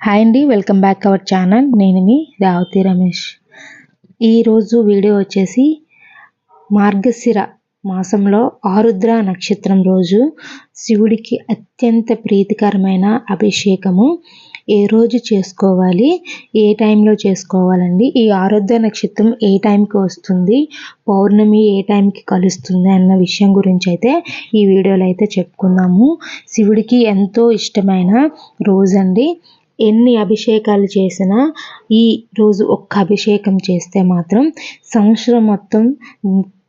Hi అండి welcome back our channel నేను మీ రావతి రమేష్ ఈరోజు వీడియో వచ్చేసి మార్గశిర మాసంలో ఆరుద్ర నక్షత్రం రోజు శివుడికి అత్యంత ప్రీతికరమైన అభిషేకము. ఏ రోజు చేసుకోవాలి? ఏ టైంలో చేసుకోవాలండి? ఈ ఆరుద్ర నక్షత్రం ఏ టైంకి వస్తుంది? పౌర్ణమి ఏ టైంకి కలుస్తుంది అన్న విషయం గురించి అయితే ఈ వీడియోలో అయితే చెప్పుకుందాము. శివుడికి ఎంతో ఇష్టమైన రోజండి. ఎన్ని అభిషేకాలు చేసినా ఈ రోజు ఒక్క అభిషేకం చేస్తే మాత్రం సంవత్సరం మొత్తం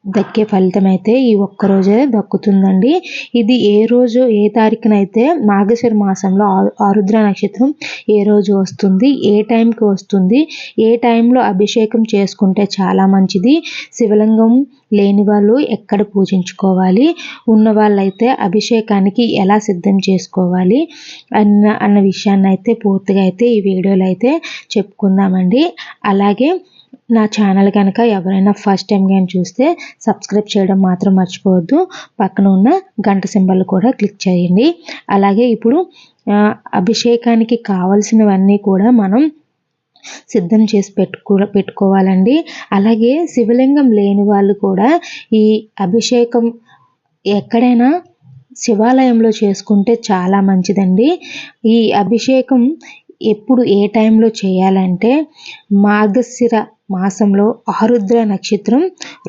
దక్కే ఫలితం అయితే ఈ ఒక్క రోజే దక్కుతుందండి. ఇది ఏ రోజు ఏ తారీఖునైతే మాఘశిర మాసంలో ఆరుద్ర నక్షత్రం ఏ రోజు వస్తుంది ఏ టైంకి వస్తుంది ఏ టైంలో అభిషేకం చేసుకుంటే చాలా మంచిది. శివలింగం లేని వాళ్ళు ఎక్కడ పూజించుకోవాలి ఉన్న వాళ్ళైతే అభిషేకానికి ఎలా సిద్ధం చేసుకోవాలి అన్న అన్న విషయాన్ని అయితే పూర్తిగా అయితే ఈ వీడియోలో అయితే చెప్పుకుందామండి. అలాగే నా ఛానల్ కనుక ఎవరైనా ఫస్ట్ టైం కానీ చూస్తే సబ్స్క్రైబ్ చేయడం మాత్రం మర్చిపోవద్దు. పక్కన ఉన్న గంట సింబల్ కూడా క్లిక్ చేయండి. అలాగే ఇప్పుడు అభిషేకానికి కావలసినవన్నీ కూడా మనం సిద్ధం చేసి పెట్టుకో పెట్టుకోవాలండి. అలాగే శివలింగం లేని వాళ్ళు కూడా ఈ అభిషేకం ఎక్కడైనా శివాలయంలో చేసుకుంటే చాలా మంచిదండి. ఈ అభిషేకం ఎప్పుడు ఏ టైంలో చేయాలంటే మార్గశిర మాసంలో ఆరుద్ర నక్షత్రం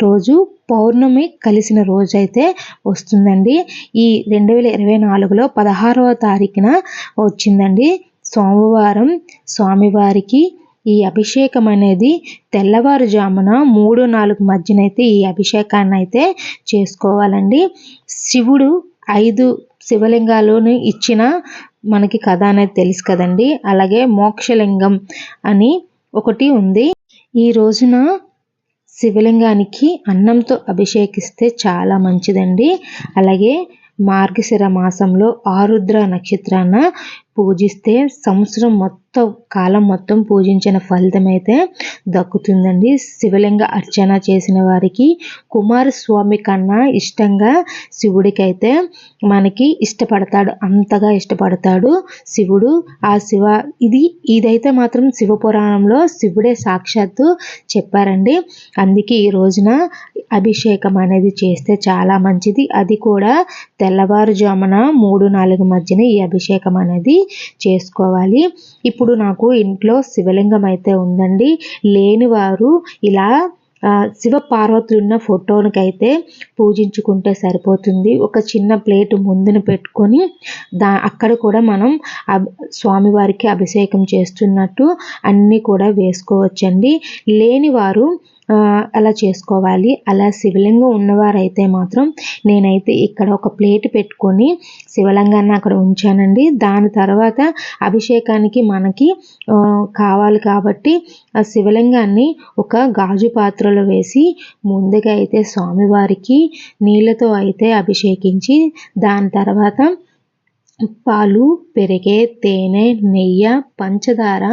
రోజు పౌర్ణమి కలిసిన రోజైతే వస్తుందండి. ఈ రెండు వేల ఇరవై నాలుగులో పదహారవ తారీఖున వచ్చిందండి. సోమవారం స్వామివారికి ఈ అభిషేకం అనేది తెల్లవారుజామున మూడు నాలుగు మధ్యనైతే ఈ అభిషేకాన్ని అయితే చేసుకోవాలండి. శివుడు ఐదు శివలింగాలను ఇచ్చిన మనకి కథ అనేది తెలుసు కదండి. అలాగే మోక్షలింగం అని ఒకటి ఉంది. ఈ రోజున శివలింగానికి అన్నంతో అభిషేకిస్తే చాలా మంచిదండి. అలాగే మార్గశిర మాసంలో ఆరుద్ర నక్షత్రాన పూజిస్తే సంవత్సరం మొత్తం కాలం మొత్తం పూజించిన ఫలితం అయితే దక్కుతుందండి. శివలింగ అర్చన చేసిన వారికి కుమారస్వామి కన్నా ఇష్టంగా శివుడికైతే మనకి ఇష్టపడతాడు అంతగా ఇష్టపడతాడు శివుడు. ఆ శివ ఇది ఇదైతే మాత్రం శివ పురాణంలో శివుడే సాక్షాత్తు చెప్పారండి. అందుకే ఈ రోజున అభిషేకం అనేది చేస్తే చాలా మంచిది. అది కూడా తెల్లవారుజామున మూడు నాలుగు మధ్యన ఈ అభిషేకం అనేది చేసుకోవాలి. ఇప్పుడు నాకు ఇంట్లో శివలింగం అయితే ఉందండి. లేనివారు ఇలా శివ పార్వతులు ఉన్న ఫోటోనికైతే పూజించుకుంటే సరిపోతుంది. ఒక చిన్న ప్లేట్ ముందున పెట్టుకొని దా అక్కడ కూడా మనం స్వామివారికి అభిషేకం చేస్తున్నట్టు అన్నీ కూడా వేసుకోవచ్చండి. లేనివారు అలా చేసుకోవాలి. అలా శివలింగం ఉన్నవారైతే మాత్రం నేనైతే ఇక్కడ ఒక ప్లేట్ పెట్టుకొని శివలింగాన్ని అక్కడ ఉంచానండి. దాని తర్వాత అభిషేకానికి మనకి కావాలి కాబట్టి ఆ శివలింగాన్ని ఒక గాజు పాత్రలో వేసి ముందుగా అయితే స్వామివారికి నీళ్ళతో అయితే అభిషేకించి దాని తర్వాత పాలు పెరిగే తేనె నెయ్యి పంచదార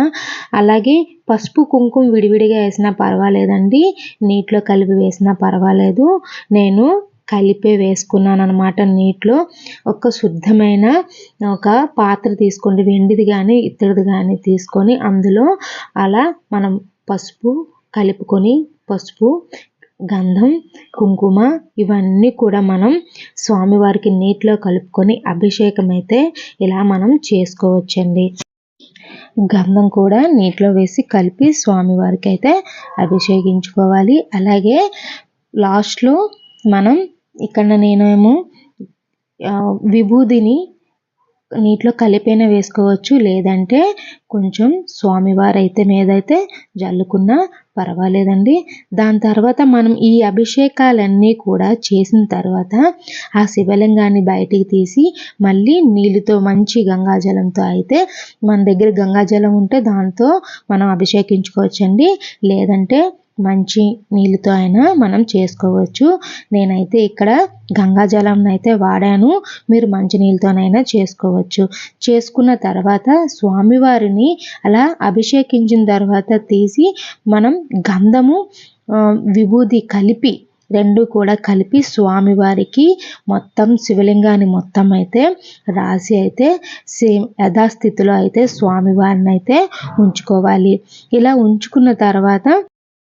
అలాగే పసుపు కుంకుమ విడివిడిగా వేసినా పర్వాలేదండి. నీటిలో కలిపి వేసినా పర్వాలేదు. నేను కలిపే వేసుకున్నాను అనమాట నీటిలో. ఒక శుద్ధమైన ఒక పాత్ర తీసుకోండి. వెండిది కానీ ఇత్తడిది కానీ తీసుకొని అందులో అలా మనం పసుపు కలుపుకొని పసుపు గంధం కుంకుమ ఇవన్నీ కూడా మనం స్వామివారికి నీటిలో కలుపుకొని అభిషేకం అయితే ఇలా మనం చేసుకోవచ్చండి. గంధం కూడా నీటిలో వేసి కలిపి స్వామివారికి అయితే అభిషేకించుకోవాలి. అలాగే లాస్ట్లో మనం ఇక్కడ నేనేమో విభూదిని నీటిలో కలిపైన వేసుకోవచ్చు. లేదంటే కొంచెం స్వామివారు అయితే మీదైతే జల్లుకున్నా పర్వాలేదండి. దాని తర్వాత మనం ఈ అభిషేకాలన్నీ కూడా చేసిన తర్వాత ఆ శివలింగాన్ని బయటికి తీసి మళ్ళీ నీళ్ళతో మంచి గంగాజలంతో అయితే మన దగ్గర గంగాజలం ఉంటే దాంతో మనం అభిషేకించుకోవచ్చండి. లేదంటే మంచి నీళ్ళతో అయినా మనం చేసుకోవచ్చు. నేనైతే ఇక్కడ గంగాజలం అయితే వాడాను. మీరు మంచి నీళ్ళతోనైనా చేసుకోవచ్చు. చేసుకున్న తర్వాత స్వామివారిని అలా అభిషేకించిన తర్వాత తీసి మనం గంధము విభూది కలిపి రెండు కూడా కలిపి స్వామివారికి మొత్తం శివలింగాన్ని మొత్తం అయితే రాసి అయితే సేమ్ యథాస్థితిలో అయితే స్వామివారిని అయితే ఉంచుకోవాలి. ఇలా ఉంచుకున్న తర్వాత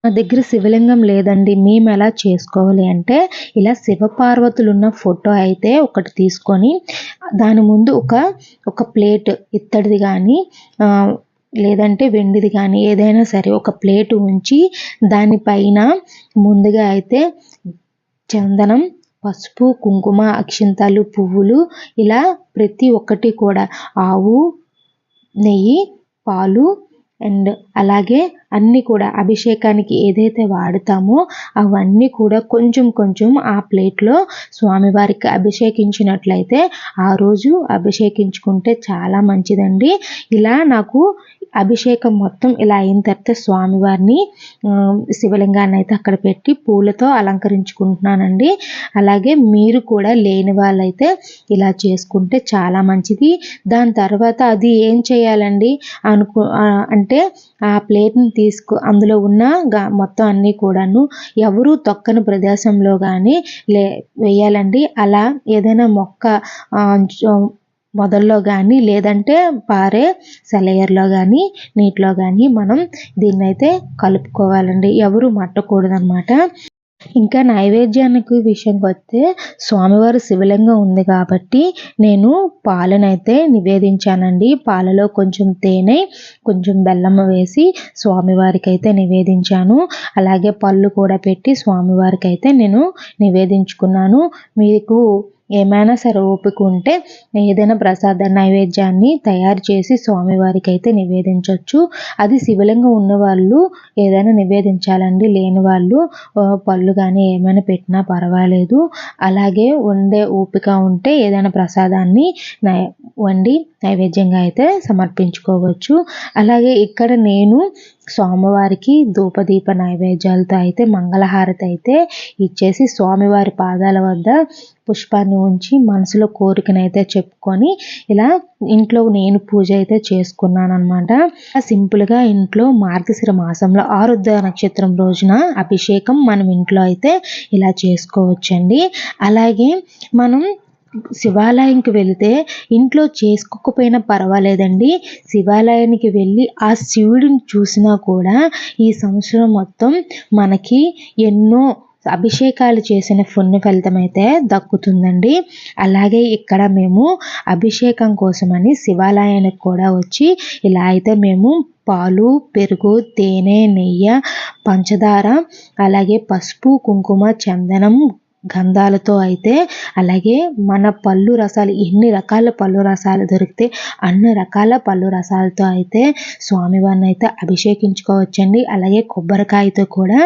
మా దగ్గర శివలింగం లేదండి. మేము ఎలా చేసుకోవాలి అంటే ఇలా శివపార్వతులు ఉన్న ఫోటో అయితే ఒకటి తీసుకొని దాని ముందు ఒక ఒక ప్లేట్ ఇత్తడిది కానీ లేదంటే వెండిది కానీ ఏదైనా సరే ఒక ప్లేట్ ఉంచి దానిపైన ముందుగా అయితే చందనం పసుపు కుంకుమ అక్షింతలు పువ్వులు ఇలా ప్రతి ఒక్కటి కూడా ఆవు నెయ్యి పాలు అండ్ అలాగే అన్నీ కూడా అభిషేకానికి ఏదైతే వాడతామో అవన్నీ కూడా కొంచెం కొంచెం ఆ ప్లేట్లో స్వామివారికి అభిషేకించినట్లయితే ఆ రోజు అభిషేకించుకుంటే చాలా మంచిదండి. ఇలా నాకు అభిషేకం మొత్తం ఇలా అయిన తర్వాత స్వామివారిని శివలింగాన్ని అయితే అక్కడ పెట్టి పూలతో అలంకరించుకుంటున్నానండి. అలాగే మీరు కూడా లేని వాళ్ళైతే ఇలా చేసుకుంటే చాలా మంచిది. దాని తర్వాత అది ఏం చేయాలండి? అనుకు అంటే ఆ ప్లేట్ని తీసుకు అందులో ఉన్న మొత్తం అన్నీ కూడాను ఎవరు తొక్కని ప్రదేశంలో కానీ లే వేయాలండి. అలా ఏదైనా మొక్క మొదల్లో కానీ లేదంటే పారే సెలయర్లో కానీ నీటిలో కానీ మనం దీన్నైతే కలుపుకోవాలండి. ఎవరు మట్టకూడదనమాట ఇంకా నైవేద్యానికి విషయంకి వస్తే స్వామివారి శివలింగం ఉంది కాబట్టి నేను పాలనైతే నివేదించానండి. పాలలో కొంచెం తేనె కొంచెం బెల్లం వేసి స్వామివారికి అయితే నివేదించాను. అలాగే పళ్ళు కూడా పెట్టి స్వామివారికి అయితే నేను నివేదించుకున్నాను. మీకు ఏమైనా సరే ఓపిక ఉంటే ఏదైనా ప్రసాద నైవేద్యాన్ని తయారు చేసి స్వామివారికి అయితే నివేదించవచ్చు అది శివలింగం ఉన్నవాళ్ళు ఏదైనా నివేదించాలండి. లేని వాళ్ళు పళ్ళు కానీ ఏమైనా పెట్టినా పర్వాలేదు. అలాగే వండే ఓపిక ఉంటే ఏదైనా ప్రసాదాన్ని నై వండి నైవేద్యంగా అయితే సమర్పించుకోవచ్చు. అలాగే ఇక్కడ నేను స్వామివారికి ధూపదీప నైవేద్యాలతో అయితే మంగళహారతి అయితే ఇచ్చేసి స్వామివారి పాదాల వద్ద పుష్పాన్ని ఉంచి మనసులో కోరికనైతే చెప్పుకొని ఇలా ఇంట్లో నేను పూజ అయితే చేసుకున్నాను అనమాట సింపుల్గా ఇంట్లో మార్గశిర మాసంలో ఆరుద్ర నక్షత్రం రోజున అభిషేకం మనం ఇంట్లో అయితే ఇలా చేసుకోవచ్చండి. అలాగే మనం శివాలయంకి వెళితే ఇంట్లో చేసుకోకపోయినా పర్వాలేదండి. శివాలయానికి వెళ్ళి ఆ శివుడిని చూసినా కూడా ఈ సంవత్సరం మొత్తం మనకి ఎన్నో అభిషేకాలు చేసిన పుణ్య ఫలితం అయితే దక్కుతుందండి. అలాగే ఇక్కడ మేము అభిషేకం కోసమని శివాలయానికి కూడా వచ్చి ఇలా అయితే మేము పాలు పెరుగు తేనె నెయ్యి పంచదార అలాగే పసుపు కుంకుమ చందనం గంధాలతో అయితే అలాగే మన పళ్ళు రసాలు ఎన్ని రకాల పళ్ళు రసాలు దొరికితే అన్ని రకాల పళ్ళు రసాలతో అయితే స్వామివారిని అయితే అభిషేకించుకోవచ్చండి. అలాగే కొబ్బరికాయతో కూడా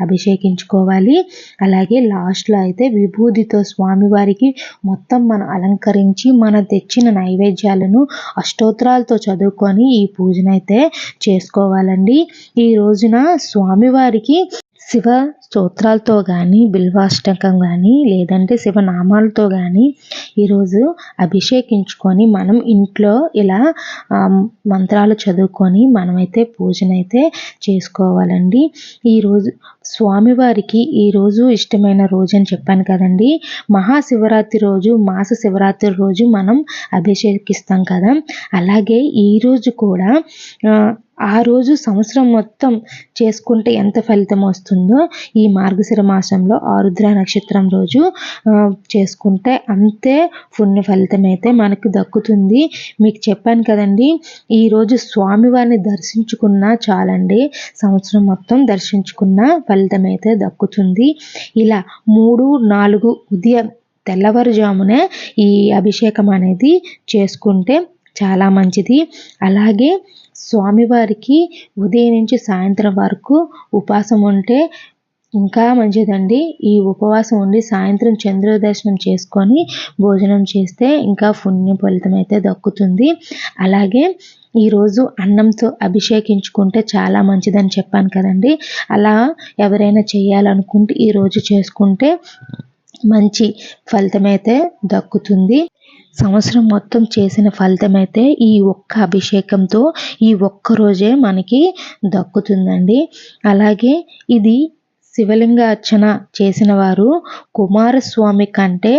అభిషేకించుకోవాలి. అలాగే లాస్ట్లో అయితే విభూతితో స్వామివారికి మొత్తం మనం అలంకరించి మన తెచ్చిన నైవేద్యాలను అష్టోత్తరాలతో చదువుకొని ఈ పూజనైతే చేసుకోవాలండి. ఈ రోజున స్వామివారికి శివ స్తోత్రాలతో కానీ బిల్వాష్టకం కానీ లేదంటే శివనామాలతో కానీ ఈరోజు అభిషేకించుకొని మనం ఇంట్లో ఇలా మంత్రాలు చదువుకొని మనమైతే పూజనైతే చేసుకోవాలండి. ఈరోజు స్వామివారికి ఈరోజు ఇష్టమైన రోజు అని చెప్పాను కదండి. మహాశివరాత్రి రోజు మాస శివరాత్రి రోజు మనం అభిషేకిస్తాం కదా. అలాగే ఈరోజు కూడా ఆ రోజు సంవత్సరం మొత్తం చేసుకుంటే ఎంత ఫలితం వస్తుందో ఈ మార్గశిర మాసంలో ఆరుద్ర నక్షత్రం రోజు చేసుకుంటే అంతే పుణ్య ఫలితం అయితే మనకు దక్కుతుంది. మీకు చెప్పాను కదండి ఈరోజు స్వామివారిని దర్శించుకున్నా చాలండి సంవత్సరం మొత్తం దర్శించుకున్న ఫలితం అయితే దక్కుతుంది. ఇలా మూడు నాలుగు ఉదయం తెల్లవారుజామునే ఈ అభిషేకం అనేది చేసుకుంటే చాలా మంచిది. అలాగే స్వామివారికి ఉదయం నుంచి సాయంత్రం వరకు ఉపవాసం ఉంటే ఇంకా మంచిదండి. ఈ ఉపవాసం ఉండి సాయంత్రం చంద్ర దర్శనం చేసుకొని భోజనం చేస్తే ఇంకా పుణ్య ఫలితం అయితే దక్కుతుంది. అలాగే ఈరోజు అన్నంతో అభిషేకించుకుంటే చాలా మంచిదని చెప్పాను కదండి. అలా ఎవరైనా చేయాలనుకుంటే ఈరోజు చేసుకుంటే మంచి ఫలితం అయితే దక్కుతుంది. సంవత్సరం మొత్తం చేసిన ఫలితం అయితే ఈ ఒక్క అభిషేకంతో ఈ ఒక్క రోజే మనకి దక్కుతుందండి. అలాగే ఇది శివలింగ అర్చన చేసిన వారు కుమారస్వామి కంటే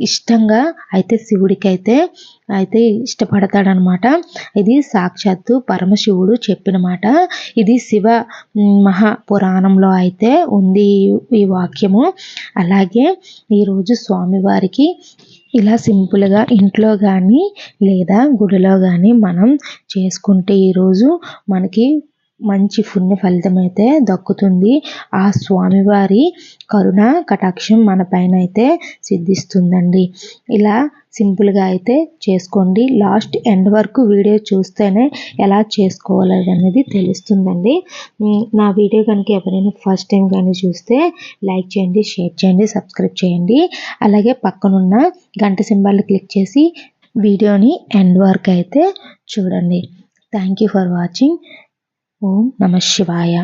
ఇష్టంగా అయితే శివుడికైతే అయితే అయితే ఇష్టపడతాడనమాట. ఇది సాక్షాత్తు పరమశివుడు చెప్పిన మాట ఇది శివ మహాపురాణంలో అయితే ఉంది ఈ వాక్యము. అలాగే ఈరోజు స్వామివారికి ఇలా సింపుల్గా ఇంట్లో కానీ లేదా గుడిలో కానీ మనం చేసుకుంటే ఈరోజు మనకి మంచి పుణ్య ఫలితం అయితే దక్కుతుంది. ఆ స్వామివారి కరుణ కటాక్షం మన పైన అయితే సిద్ధిస్తుందండి. ఇలా సింపుల్గా అయితే చేసుకోండి. లాస్ట్ ఎండ్ వరకు వీడియో చూస్తేనే ఎలా చేసుకోవాలి అనేది తెలుస్తుందండి నా వీడియో కనుక ఎవరైనా ఫస్ట్ టైం కానీ చూస్తే లైక్ చేయండి షేర్ చేయండి సబ్స్క్రైబ్ చేయండి. అలాగే పక్కనున్న గంట సింబల్ క్లిక్ చేసి వీడియోని ఎండ్ వరకు అయితే చూడండి. Thank you for watching. ఓం నమ శివాయ.